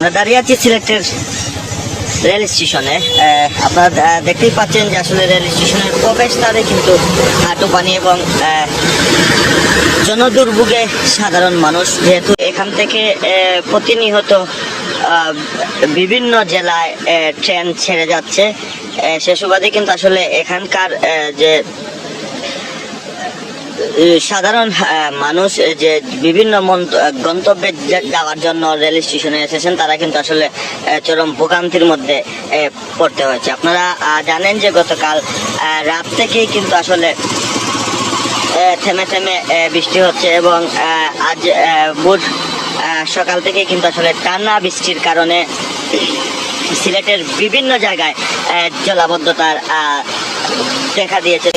আমরা দাঁড়িয়ে আছি সিলেটের রেল স্টেশনে। আপনারা দেখতেই পাচ্ছেন যে আসলে রেল স্টেশনের প্রবেশদ্বারে কিন্তু হাঁটু পানি এবং জনদুর্ভোগে সাধারণ মানুষ যেহেতু এখান থেকে প্রতিনিয়ত বিভিন্ন জেলায় ট্রেন ছেড়ে যাচ্ছে। সে সুবাদে কিন্তু আসলে এখানকার যে সাধারণ মানুষ যে বিভিন্ন গন্তব্যে যাওয়ার জন্য রেল স্টেশনে এসেছেন, তারা কিন্তু আসলে চরম ভোগান্তির মধ্যে পড়তে হয়েছে। আপনারা জানেন যে গতকাল রাত থেকেই কিন্তু আসলে থেমে থেমে বৃষ্টি হচ্ছে এবং আজ বুধ সকাল থেকে কিন্তু আসলে টানা বৃষ্টির কারণে সিলেটের বিভিন্ন জায়গায় জলাবদ্ধতার দেখা দিয়েছে।